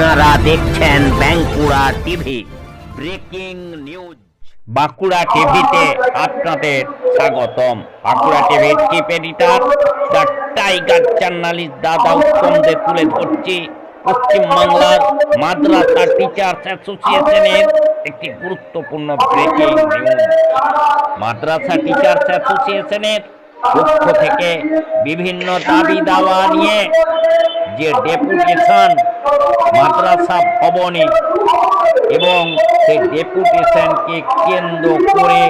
আপনারা দেখছেন Bankura TV. Breaking news. Bankura টিভিতে আপনাদের স্বাগতম। বাঁকুড়া টিভির chief editor, the tiger journalist দাদা উত্তমদের তুলে ধরছি পশ্চিমবাংলার মাদ্রাসা টিচার্স অ্যাসোসিয়েশনের একটি গুরুত্বপূর্ণ ব্রেকিং নিউজ মাদ্রাসা টিচার্স অ্যাসোসিয়েশনের পক্ষ থেকে বিভিন্ন দাবি দাওয়া নিয়ে যে ডেপুটেশন মাদ্রাসা ভবনে এবং সেই ডেপুটেশনকে কেন্দ্র করে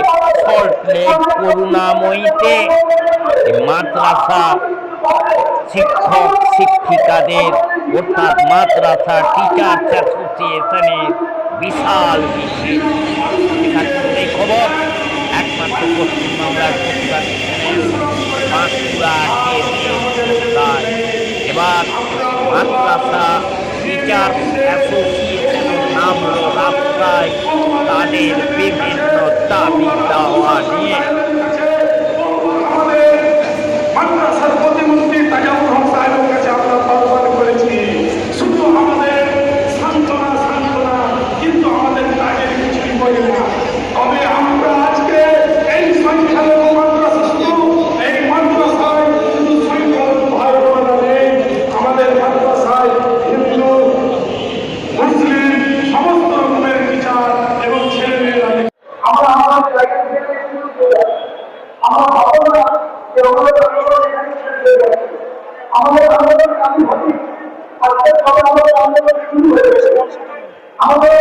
সল্টলেক করুণাময়ীতে মাদ্রাসা শিক্ষক, শিক্ষিকাদের, অর্থাৎ মাদ্রাসা টিচার্স অ্যাসোসিয়েশনের বিশাল মিছিল খবর। একমাত্র পশ্চিমবাংলার প্রতিবাদী এবার মাদ্রাসা টিচার নাম নামলো রাস্তায় তাদের বিভিন্ন দাবি আমরা ভাবো না যে ওগুলো। আমাদের আন্দোলন আমাদের আন্দোলন শুরু হয়ে গেছে। আমাদের